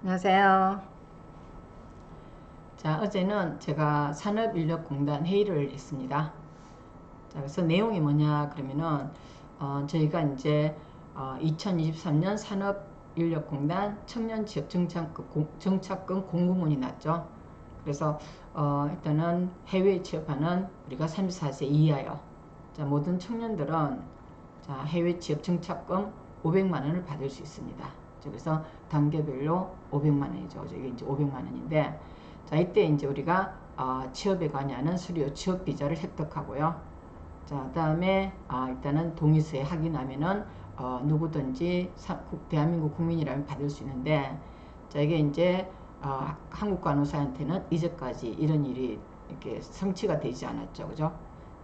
안녕하세요. 자, 어제는 제가 산업인력공단 회의를 했습니다. 자, 그래서 내용이 뭐냐 그러면은 어, 저희가 이제 어, 2023년 산업인력공단 청년 취업 정착금, 공, 정착금 공고문이 났죠. 그래서 어, 일단은 해외 취업하는 우리가 34세 이하요. 자, 모든 청년들은 자, 해외 취업 정착금 500만 원을 받을 수 있습니다. 그래서 단계별로 500만 원이죠. 이게 이제 500만 원인데 자 이때 이제 우리가 어, 취업에 관여하는 수료 취업 비자를 획득하고요. 자 다음에 어, 일단은 동의서에 확인하면은 어, 누구든지 사, 대한민국 국민이라면 받을 수 있는데 자 이게 이제 어, 한국 간호사한테는 이제까지 이런 일이 이렇게 성취가 되지 않았죠, 그죠?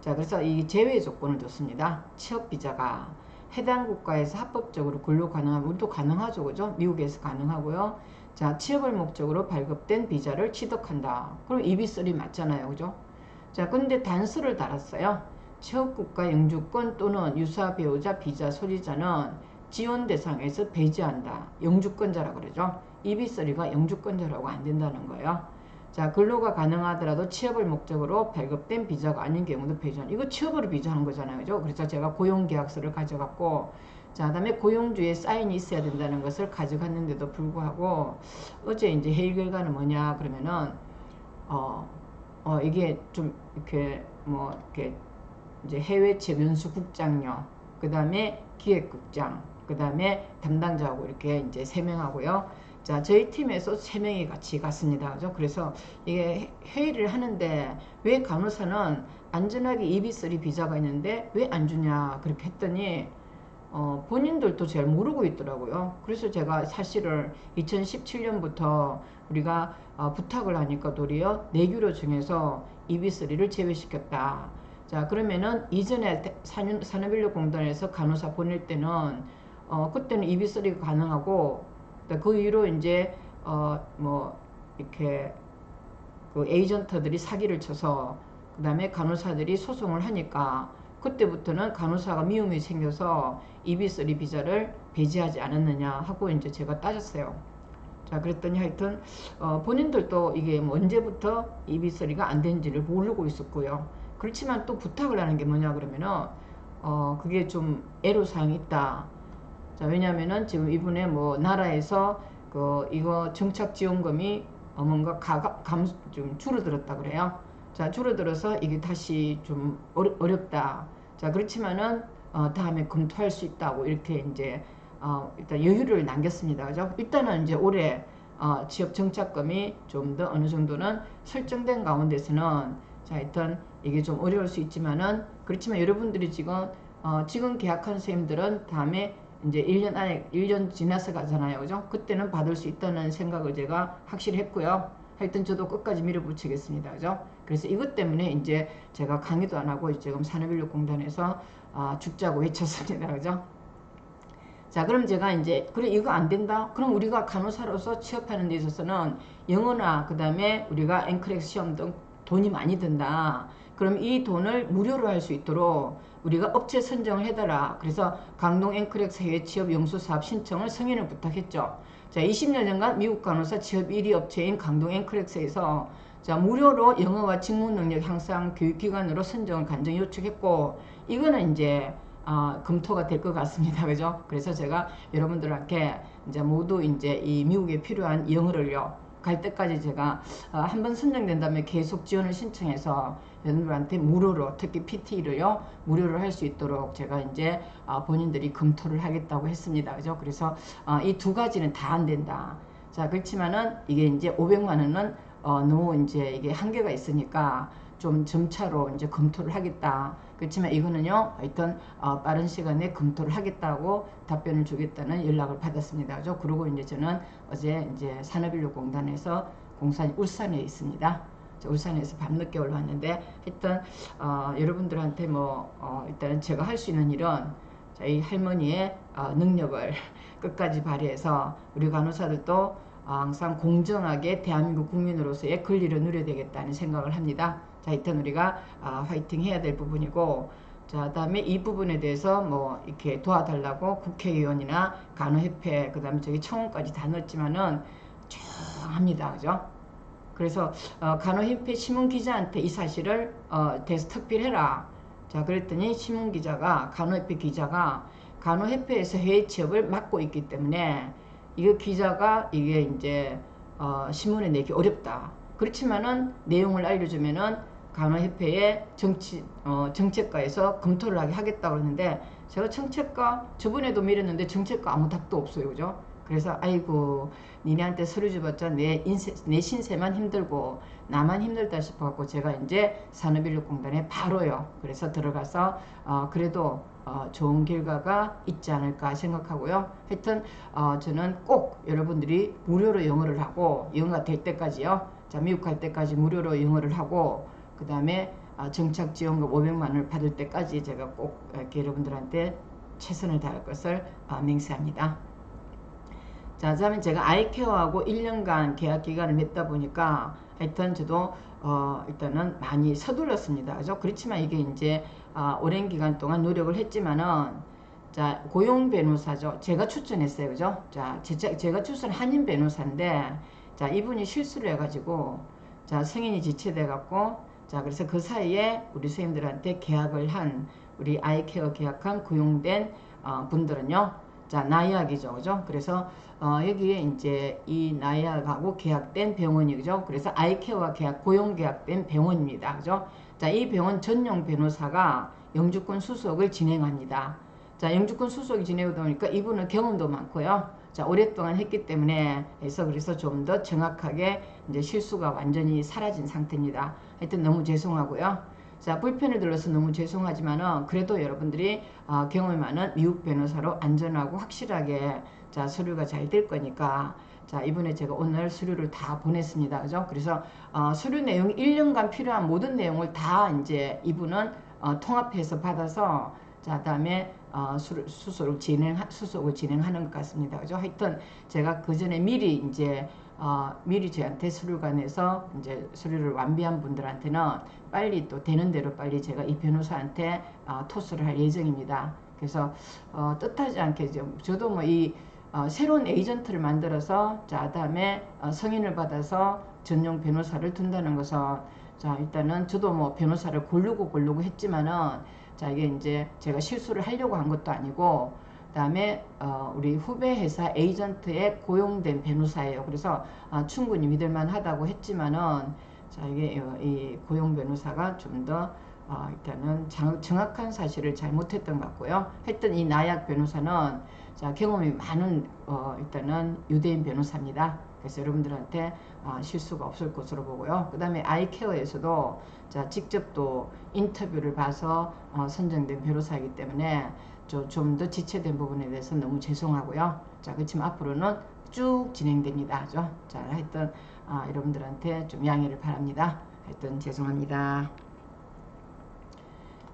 자 그래서 이 제외 조건을 뒀습니다. 취업 비자가 해당 국가에서 합법적으로 근로 가능하면 우리도 가능하죠. 그죠? 미국에서 가능하고요. 자, 취업을 목적으로 발급된 비자를 취득한다. 그럼 EB3 맞잖아요. 그죠? 자, 근데 단서를 달았어요. 취업국가 영주권 또는 유사 배우자 비자 소지자는 지원 대상에서 배제한다. 영주권자라 그러죠. EB3가 영주권자라고 안 된다는 거예요. 자, 근로가 가능하더라도 취업을 목적으로 발급된 비자가 아닌 경우도 배제한. 이거 취업으로 비자하는 거잖아요. 그죠? 그래서 제가 고용계약서를 가져갔고, 자, 다음에 고용주에 사인이 있어야 된다는 것을 가져갔는데도 불구하고, 어제 이제 회의 결과는 뭐냐, 그러면은, 어, 어, 이게 좀, 이렇게, 뭐, 이렇게, 이제 해외 재변수 국장요, 그 다음에 기획국장, 그 다음에 담당자하고 이렇게 이제 세 명하고요. 자, 저희 팀에서 세 명이 같이 갔습니다. 그죠? 그래서 이게 회의를 하는데 왜 간호사는 안전하게 EB3 비자가 있는데 왜 안 주냐 그렇게 했더니 어, 본인들도 잘 모르고 있더라고요. 그래서 제가 사실을 2017년부터 우리가 어, 부탁을 하니까 도리어 내규로 정해서 EB3를 제외시켰다. 자 그러면은 이전에 산업인력공단에서 간호사 보낼 때는 어, 그때는 EB3가 가능하고 그 이후로 이제 어 뭐 이렇게 그 에이전트들이 사기를 쳐서 그 다음에 간호사들이 소송을 하니까 그때부터는 간호사가 미움이 생겨서 EB3 비자를 배제하지 않았느냐 하고 이제 제가 따졌어요. 자 그랬더니 하여튼 어, 본인들도 이게 뭐 언제부터 EB3가 안 된지를 모르고 있었고요. 그렇지만 또 부탁을 하는 게 뭐냐 그러면은 어 그게 좀 애로사항이 있다. 자, 왜냐면은 지금 이분의 뭐 나라에서 그 이거 정착 지원금이 어 뭔가 감, 좀 줄어들었다 그래요. 자, 줄어들어서 이게 다시 좀 어렵, 다 자, 그렇지만은 어, 다음에 검토할 수 있다고 이렇게 이제 어, 일단 여유를 남겼습니다. 그죠? 일단은 이제 올해 어, 취업 정착금이 좀 더 어느 정도는 설정된 가운데서는 자, 일단 이게 좀 어려울 수 있지만은 그렇지만 여러분들이 지금 어, 지금 계약한 선생님들은 다음에 이제 1년 안에 1년 지나서 가잖아요. 그죠? 그때는 받을 수 있다는 생각을 제가 확실히 했고요. 하여튼 저도 끝까지 밀어붙이겠습니다. 그죠? 그래서 이것 때문에 이제 제가 강의도 안 하고 지금 산업인력공단에서 아, 죽자고 외쳤습니다. 그죠? 자, 그럼 제가 이제 그래 이거 안 된다. 그럼 우리가 간호사로서 취업하는 데 있어서는 영어나 그 다음에 우리가 앵크렉 시험 등 돈이 많이 든다. 그럼 이 돈을 무료로 할 수 있도록 우리가 업체 선정을 해달라. 그래서 강동 앵크렉스 해외 취업 영수 사업 신청을 승인을 부탁했죠. 자, 20여 년간 미국 간호사 취업 1위 업체인 강동 앵크렉스에서 자, 무료로 영어와 직무 능력 향상 교육기관으로 선정을 간증 요청했고 이거는 이제 어, 검토가 될 것 같습니다. 그죠? 그래서 제가 여러분들한테 이제 모두 이제 이 미국에 필요한 영어를요. 갈 때까지 제가 어, 한번 선정된 다음에 계속 지원을 신청해서 여러분들한테 무료로 특히 PT를요 무료로 할 수 있도록 제가 이제 어, 본인들이 검토를 하겠다고 했습니다. 그죠? 그래서 어, 이두 가지는 다 안 된다. 자 그렇지만은 이게 이제 500만 원은 어, 너무 이제 이게 한계가 있으니까 좀 점차로 이제 검토를 하겠다. 그렇지만 이거는요, 하여튼 어, 빠른 시간에 검토를 하겠다고 답변을 주겠다는 연락을 받았습니다. 그죠? 그리고 이제 저는 어제 이제 산업인력공단에서 공사 울산에 있습니다. 울산에서 밤늦게 올라왔는데 하여튼 어, 여러분들한테 뭐 어, 일단은 제가 할 수 있는 일은 저희 할머니의 어, 능력을 끝까지 발휘해서 우리 간호사들도 어, 항상 공정하게 대한민국 국민으로서의 권리를 누려야 되겠다는 생각을 합니다. 자, 하여튼 우리가 아, 화이팅 해야 될 부분이고 자, 다음에 이 부분에 대해서 뭐 이렇게 도와달라고 국회의원이나 간호협회, 그 다음에 저기 청원까지 다 넣었지만은 이상합니다. 그죠? 그래서 어, 간호협회 신문 기자한테 이 사실을 어, 대서 특필해라. 자 그랬더니 신문 기자가 간호협회 기자가 간호협회에서 해외 취업을 맡고 있기 때문에 이거 기자가 이게 이제 어, 신문에 내기 어렵다. 그렇지만은 내용을 알려주면은 간호협회의 정치 어, 정책과에서 검토를 하게 하겠다고 그러는데 제가 정책과 저번에도 밀었는데 정책과 아무 답도 없어요, 그죠? 그래서 아이고 니네한테 서류 줘봤자 내 인세, 내 신세만 힘들고 나만 힘들다 싶어갖고 제가 이제 산업인력공단에 바로요. 그래서 들어가서 어, 그래도 어, 좋은 결과가 있지 않을까 생각하고요. 하여튼 어, 저는 꼭 여러분들이 무료로 영어를 하고 영어가 될 때까지요. 자 미국 갈 때까지 무료로 영어를 하고 그 다음에 어, 정착 지원금 500만 원을 받을 때까지 제가 꼭 이렇게 여러분들한테 최선을 다할 것을 어, 맹세합니다. 자, 그다음에 제가 아이케어하고 1년간 계약 기간을 맺다 보니까 하여튼 저도 어, 일단은 많이 서둘렀습니다. 그죠? 그렇지만 이게 이제 어, 오랜 기간 동안 노력을 했지만은 자, 고용 변호사죠. 제가 추천했어요. 그죠? 자, 제, 제가 추천 한인 변호사인데 자, 이분이 실수를 해가지고 자, 승인이 지체돼 갖고 자, 그래서 그 사이에 우리 선생님들한테 계약을 한 우리 아이케어 계약한 고용된 어, 분들은요. 자, 나약이죠. 그죠? 그래서 어, 여기에 이제 이 나약하고 계약된 병원이 죠 그래서 아이케어와 계약 고용 계약된 병원입니다. 그죠? 자, 이 병원 전용 변호사가 영주권 수속을 진행합니다. 자, 영주권 수속이 진행되다 보니까 이분은 경험도 많고요. 자, 오랫동안 했기 때문에 해서 그래서 좀 더 정확하게 이제 실수가 완전히 사라진 상태입니다. 하여튼 너무 죄송하고요. 자, 불편을 들러서 너무 죄송하지만은 그래도 여러분들이 어, 경험이 많은 미국 변호사로 안전하고 확실하게 자, 서류가 잘 될 거니까 자, 이번에 제가 오늘 서류를 다 보냈습니다. 그죠? 그래서 어, 서류 내용 1년간 필요한 모든 내용을 다 이제 이분은 어, 통합해서 받아서 자, 다음에 어, 수, 수속을 진행 수속을 진행하는 것 같습니다. 그죠? 하여튼 제가 그 전에 미리 이제 어, 미리 저한테 서류관에서 이제 서류를 완비한 분들한테는 빨리 또 되는 대로 빨리 제가 이 변호사한테 어, 토스를 할 예정입니다. 그래서 어, 뜻하지 않게 저도 뭐이 어, 새로운 에이전트를 만들어서 자 다음에 어, 승인을 받아서 전용 변호사를 둔다는 것은 자 일단은 저도 뭐 변호사를 고르고 고르고 했지만은 자 이게 이제 제가 실수를 하려고 한 것도 아니고 그다음에 어, 우리 후배 회사 에이전트에 고용된 변호사예요. 그래서 어, 충분히 믿을만 하다고 했지만은 자 이게 이 고용 변호사가 좀더 어, 일단은 장, 정확한 사실을 잘 못했던 것 같고요. 했던 이 나약 변호사는 자 경험이 많은 어, 일단은 유대인 변호사입니다. 그래서 여러분들한테 어, 실수가 없을 것으로 보고요. 그 다음에 아이케어에서도 자 직접 또 인터뷰를 봐서 어, 선정된 변호사이기 때문에 좀 더 지체된 부분에 대해서 너무 죄송하고요. 자, 그렇지만 앞으로는 쭉 진행됩니다. 죠? 자, 하여튼 아, 여러분들한테 좀 양해를 바랍니다. 하여튼 죄송합니다.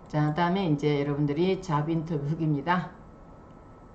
자, 다음에 이제 여러분들이 잡 인터뷰 후기입니다.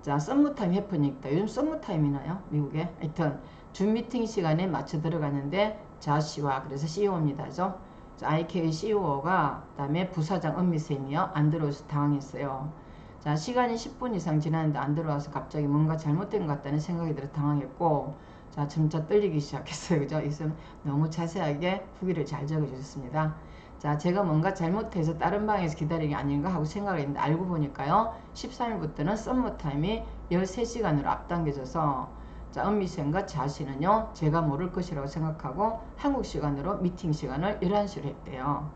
자, 썸머타임 해프닉다. 요즘 썸머타임이나요? 미국에? 하여튼 줌 미팅 시간에 맞춰 들어가는데 자 씨와 그래서 CEO입니다. 죠? IK CEO가 그다음에 부사장 은미쌤이요. 안 들어오셔서 당황했어요. 자, 시간이 10분 이상 지났는데 안 들어와서 갑자기 뭔가 잘못된 것 같다는 생각이 들어 당황했고, 자, 점차 떨리기 시작했어요. 그죠? 있으면 너무 자세하게 후기를 잘 적어주셨습니다. 자, 제가 뭔가 잘못해서 다른 방에서 기다리기 아닌가 하고 생각을 했는데 알고 보니까요. 13일부터는 썸머타임이 13시간으로 앞당겨져서 자, 은미쌤과 자신은요. 제가 모를 것이라고 생각하고 한국 시간으로 미팅 시간을 11시로 했대요.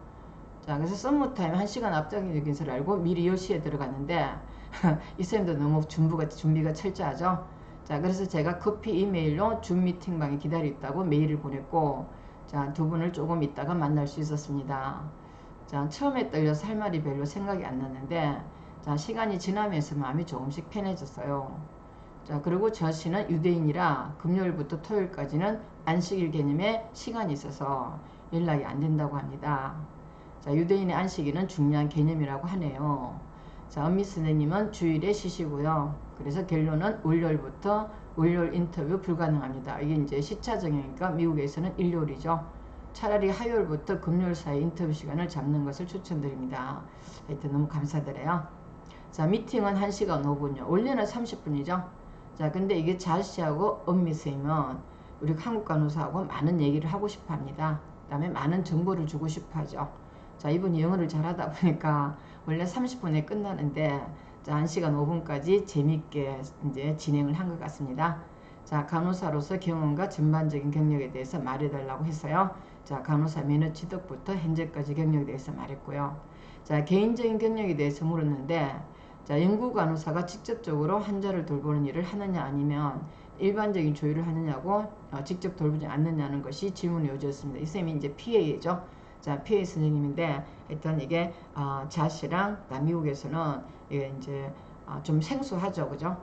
자, 그래서 썸머타임 1시간 앞당긴 것을 알고 미리 10시에 들어갔는데 이 쌤도 너무 준비가, 준비가 철저하죠. 자, 그래서 제가 커피 이메일로 줌 미팅방에 기다리다고 메일을 보냈고 자, 두 분을 조금 있다가 만날 수 있었습니다. 자, 처음에 떨려서 할 말이 별로 생각이 안 났는데 자, 시간이 지나면서 마음이 조금씩 편해졌어요. 자, 그리고 저 씨는 유대인이라 금요일부터 토요일까지는 안식일 개념에 시간이 있어서 연락이 안 된다고 합니다. 자, 유대인의 안식일은 중요한 개념이라고 하네요. 자, 엄미 선생님은 주일에 쉬시고요. 그래서 결론은 월요일부터 월요일 인터뷰 불가능합니다. 이게 이제 시차 정형이니까 미국에서는 일요일이죠. 차라리 화요일부터 금요일 사이 인터뷰 시간을 잡는 것을 추천드립니다. 하여튼 너무 감사드려요. 자, 미팅은 1시간 5분요. 원래는 30분이죠. 자, 근데 이게 자씨하고 엄미 선생님은 우리 한국 간호사하고 많은 얘기를 하고 싶어 합니다. 그 다음에 많은 정보를 주고 싶어 하죠. 자, 이분이 영어를 잘하다 보니까 원래 30분에 끝나는데 자, 1시간 5분까지 재밌게 이제 진행을 한 것 같습니다. 자, 간호사로서 경험과 전반적인 경력에 대해서 말해달라고 했어요. 자, 간호사 면허 취득부터 현재까지 경력에 대해서 말했고요. 자, 개인적인 경력에 대해서 물었는데, 자, 연구 간호사가 직접적으로 환자를 돌보는 일을 하느냐 아니면 일반적인 조율을 하느냐고 어, 직접 돌보지 않느냐는 것이 질문의 요지였습니다. 이 쌤이 이제 PA죠. 자, PA 선생님인데, 일단 이게 어, 자시랑 미국에서는 이게 이제 어, 좀 생소하죠, 그죠?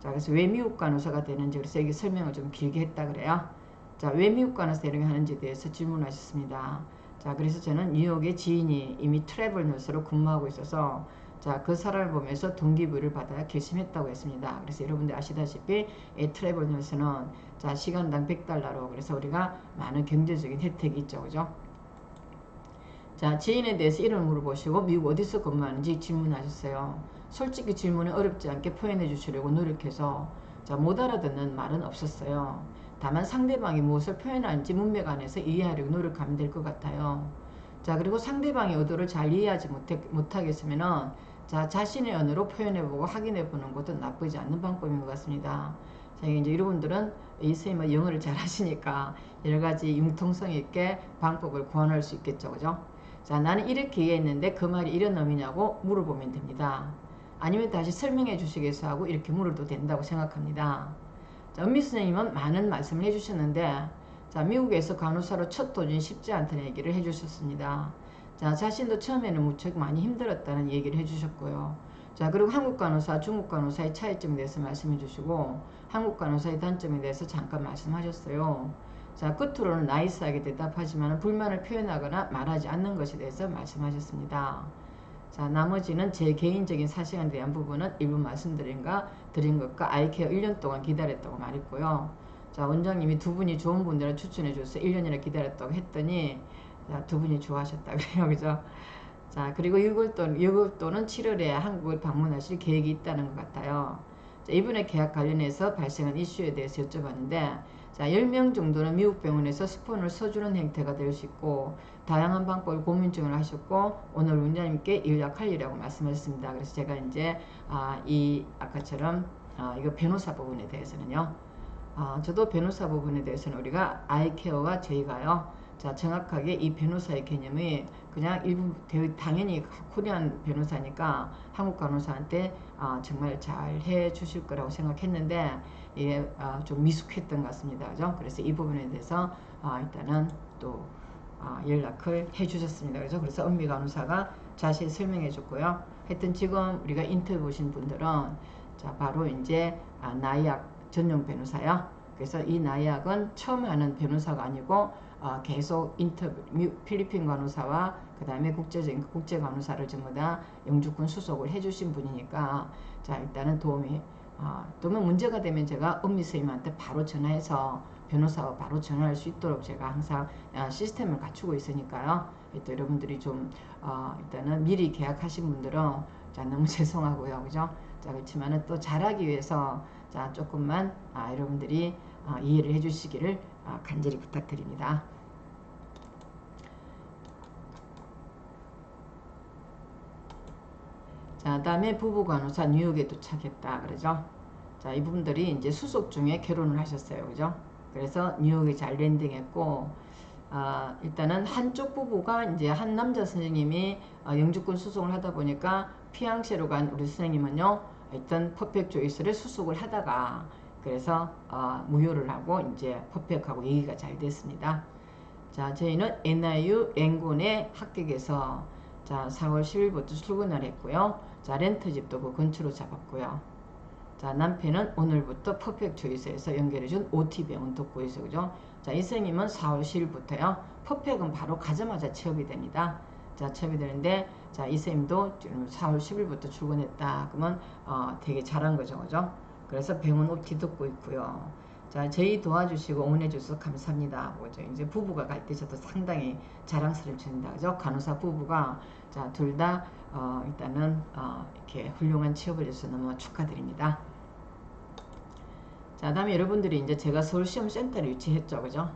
자, 그래서 왜 미국 간호사가 되는지 그래서 여기 설명을 좀 길게 했다 그래요. 자, 왜 미국 간호사 되는 하는지에 대해서 질문하셨습니다. 자, 그래서 저는 뉴욕의 지인이 이미 트래블 너스로 근무하고 있어서 자, 그 사람을 보면서 동기부여를 받아 결심했다고 했습니다. 그래서 여러분들 아시다시피 이 트래블 너스는 자, 시간당 100달러로 그래서 우리가 많은 경제적인 혜택이 있죠. 그죠? 자, 지인에 대해서 이름을 물어보시고 미국 어디서 근무하는지 질문하셨어요. 솔직히 질문에 어렵지 않게 표현해 주시려고 노력해서 자, 못 알아듣는 말은 없었어요. 다만 상대방이 무엇을 표현하는지 문맥 안에서 이해하려고 노력하면 될 것 같아요. 자, 그리고 상대방의 의도를 잘 이해하지 못해, 못하겠으면은 자, 자신의 언어로 표현해보고 확인해보는 것도 나쁘지 않는 방법인 것 같습니다. 자, 이제 여러분들은 이 선생님은 영어를 잘 하시니까 여러 가지 융통성 있게 방법을 구현할 수 있겠죠. 그죠? 자, 나는 이렇게 이해했는데 그 말이 이런 의미냐고 물어보면 됩니다. 아니면 다시 설명해 주시겠어 하고 이렇게 물어도 된다고 생각합니다. 자, 은미 선생님은 많은 말씀을 해주셨는데 자, 미국에서 간호사로 첫 도전이 쉽지 않다는 얘기를 해주셨습니다. 자, 자신도 처음에는 무척 많이 힘들었다는 얘기를 해주셨고요. 자, 그리고 한국 간호사, 중국 간호사의 차이점에 대해서 말씀해 주시고 한국 간호사의 단점에 대해서 잠깐 말씀하셨어요. 자, 끝으로는 나이스하게 대답하지만 불만을 표현하거나 말하지 않는 것에 대해서 말씀하셨습니다. 자, 나머지는 제 개인적인 사실에 대한 부분은 일부 말씀드린 가 드린 것과 아이케어 1년 동안 기다렸다고 말했고요. 자, 원장님이 두 분이 좋은 분들을 추천해 줘서 1년이나 기다렸다고 했더니 자, 두 분이 좋아하셨다 그래요. 그죠? 자, 그리고 6월 또는, 6월 또는 7월에 한국을 방문하실 계획이 있다는 것 같아요. 자, 이분의 계약 관련해서 발생한 이슈에 대해서 여쭤봤는데 자, 10명 정도는 미국 병원에서 스폰을 써주는 행태가 될 수 있고 다양한 방법을 고민 중을 하셨고 오늘 원장님께 연락할 일이라고 말씀하셨습니다. 그래서 제가 이제 아, 이 아까처럼 아, 이거 변호사 부분에 대해서는요. 아, 저도 변호사 부분에 대해서는 우리가 아이케어와 저희가요. 자 정확하게 이 변호사의 개념이 그냥 일부 당연히 코리안 변호사니까 한국 간호사한테 아, 정말 잘 해 주실 거라고 생각했는데 이게 아, 좀 미숙했던 것 같습니다. 그죠? 그래서 이 부분에 대해서 아, 일단은 또 아, 연락을 해 주셨습니다. 그래서 그래서 은미 간호사가 자세히 설명해 줬고요. 하여튼 지금 우리가 인터뷰 보신 분들은 자 바로 이제 아, 나이약 전용 변호사요. 그래서 이 나이약은 처음 하는 변호사가 아니고 어, 계속 인터뷰 필리핀 간호사와 그 다음에 국제적인 국제 간호사를 전부 다 영주권 수속을 해주신 분이니까 자 일단은 도움이 어, 또는 문제가 되면 제가 은미 선생님한테 바로 전화해서 변호사와 바로 전화할 수 있도록 제가 항상 어, 시스템을 갖추고 있으니까요. 또 여러분들이 좀 어, 일단은 미리 계약하신 분들은 자 너무 죄송하고요, 그죠? 자 그렇지만은 또 잘하기 위해서 자 조금만 아, 여러분들이 아, 이해를 해주시기를 아, 간절히 부탁드립니다. 자 다음에 부부 간호사 뉴욕에 도착했다 그러죠. 자 이분들이 이제 수속 중에 결혼을 하셨어요, 그죠? 그래서 뉴욕에 잘 랜딩했고 아, 일단은 한쪽 부부가 이제 한 남자 선생님이 어, 영주권 수속을 하다 보니까 피앙시로 간 우리 선생님은요 일단 퍼펙 조이스를 수속을 하다가 그래서 어, 무효를 하고 이제 퍼펙하고 얘기가 잘 됐습니다. 자 저희는 NIU 랭곤에 합격해서 자 4월 10일부터 출근을 했고요. 자 렌트집도 그 근처로 잡았고요. 자, 남편은 오늘부터 퍼펙트 초이스에서 연결해준 OT병원 돕고 있어 그죠? 자, 이생님은 4월 10일부터요. 퍼펙은 바로 가자마자 취업이 됩니다. 자, 취업이 되는데, 자, 이쌤도 지금 4월 10일부터 출근했다. 그러면, 어, 되게 잘한 거죠. 그죠? 그래서 병원 OT 듣고 있고요. 자, 저희 도와주시고 응원해 주셔서 감사합니다. 뭐죠? 이제 부부가 갈 때 저도 상당히 자랑스럽습니다. 그죠? 간호사 부부가, 자, 둘 다, 어, 일단은, 어, 이렇게 훌륭한 취업을 해서 너무 축하드립니다. 자, 다음에 여러분들이 이제 제가 서울시험센터를 유치했죠. 그죠?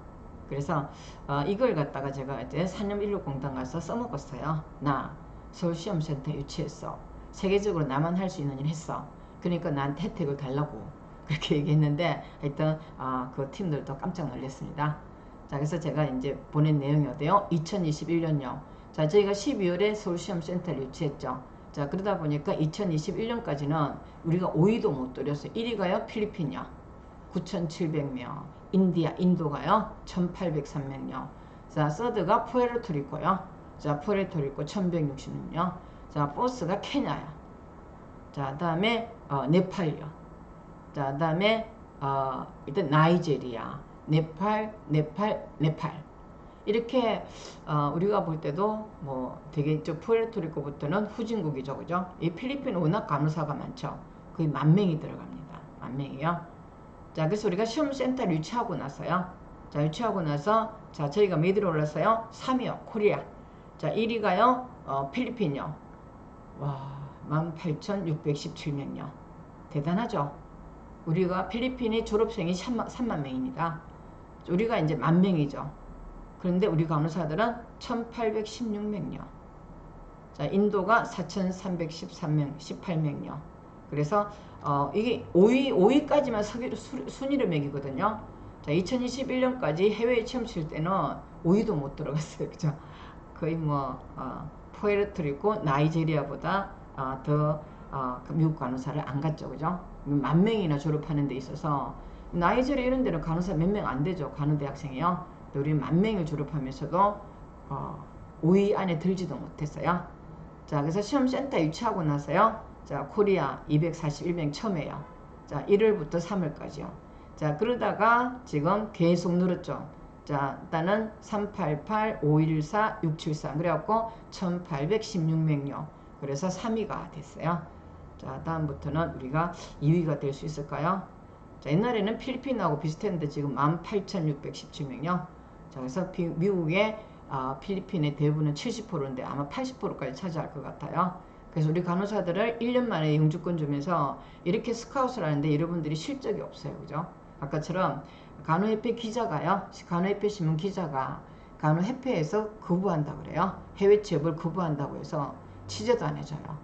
그래서 어, 이걸 갖다가 제가 이제 산염인력공단 가서 써먹었어요. 나 서울시험센터 유치했어. 세계적으로 나만 할 수 있는 일 했어. 그러니까 나한테 혜택을 달라고 그렇게 얘기했는데 하여튼 아, 그 팀들도 깜짝 놀랐습니다. 자 그래서 제가 이제 보낸 내용이 어때요? 2021년요. 자 저희가 12월에 서울시험센터를 유치했죠. 자 그러다 보니까 2021년까지는 우리가 5위도 못 돌렸어요. 1위가요 필리핀이요. 9,700명. 인디아 인도가요 1,803명요. 자 서드가 푸에르토리코요. 자 푸에르토리코 1,166명. 자 포스가 케냐요. 자 다음에 어, 네팔요. 자 다음에 어, 일단 나이제리아, 네팔, 네팔, 네팔. 이렇게 어, 우리가 볼 때도 뭐 되게 저 푸에르토리코부터는 후진국이죠, 그죠? 이 필리핀 워낙 간호사가 많죠. 거의 만 명이 들어갑니다. 만 명이요. 자, 그래서 우리가 시험센터를 유치하고 나서요. 자, 유치하고 나서 자, 저희가 몇위로 올랐어요? 3위요, 코리아. 자, 1위가요, 어, 필리핀요. 와, 18,617명요. 대단하죠? 우리가 필리핀의 졸업생이 3만, 3만 명입니다. 우리가 이제 만 명이죠. 그런데 우리 간호사들은 1816명요. 자, 인도가 4313명, 18명요. 그래서 어, 이게 5위, 5위까지만 서기로 순위를 매기거든요. 자, 2021년까지 해외에 시험 칠 때는 5위도 못 들어갔어요. 그죠? 거의 뭐, 어, 포에르토리코, 나이제리아보다 어, 더 어, 그 미국 간호사를 안 갔죠. 그죠? 만 명이나 졸업하는 데 있어서 나이제리아 이런 데는 간호사 몇 명 안 되죠. 간호대학생이요. 우리 만 명을 졸업하면서도 어, 5위 안에 들지도 못했어요. 자, 그래서 시험센터 유치하고 나서요. 자, 코리아 241명 처음에요. 자, 1월부터 3월까지요. 자, 그러다가 지금 계속 늘었죠. 자, 일단은 388, 514, 673. 그래갖고 1816명요. 그래서 3위가 됐어요. 자, 다음부터는 우리가 2위가 될 수 있을까요? 자, 옛날에는 필리핀하고 비슷했는데 지금 18,617명요. 자, 그래서 비, 미국의 아, 필리핀의 대부분은 70%인데 아마 80%까지 차지할 것 같아요. 그래서 우리 간호사들을 1년 만에 영주권 주면서 이렇게 스카웃을 하는데 여러분들이 실적이 없어요. 그죠? 아까처럼 간호협회 기자가요. 간호협회 신문 기자가 간호협회에서 거부한다 그래요. 해외 취업을 거부한다고 해서 취재도 안 해줘요.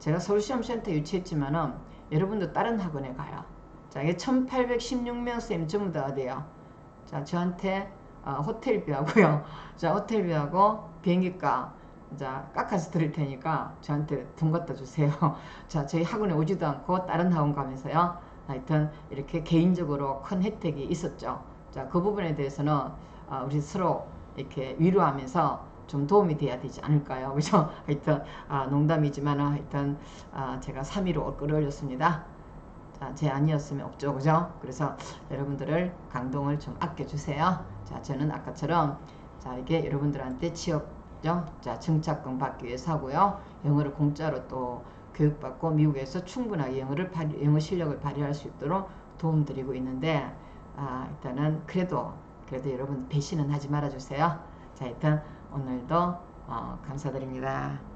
제가 서울시험센터 유치했지만은 여러분도 다른 학원에 가요. 자, 이게 1816명 쌤 전부 다 어디요? 자, 저한테 어, 호텔비하고요. 자, 호텔비하고 비행기값 자, 깎아서 드릴 테니까 저한테 돈 갖다 주세요. 자, 저희 학원에 오지도 않고 다른 학원 가면서요. 하여튼 이렇게 개인적으로 큰 혜택이 있었죠. 자, 그 부분에 대해서는 어, 우리 서로 이렇게 위로하면서 좀 도움이 돼야 되지 않을까요? 그죠? 하여튼 아, 농담이지만 하여튼 아, 제가 3위로 끌어올렸습니다. 자, 제 아니었으면 없죠. 그죠? 그래서 여러분들을 강동을 좀 아껴주세요. 자, 저는 아까처럼 자, 이게 여러분들한테 취업 자, 증착금 받기 위해서 하고요. 영어를 공짜로 또 교육받고 미국에서 충분하게 영어를 발휘, 영어 실력을 발휘할 수 있도록 도움드리고 있는데 아, 일단은 그래도 그래도 여러분 배신은 하지 말아주세요. 자, 일단 오늘도 어, 감사드립니다.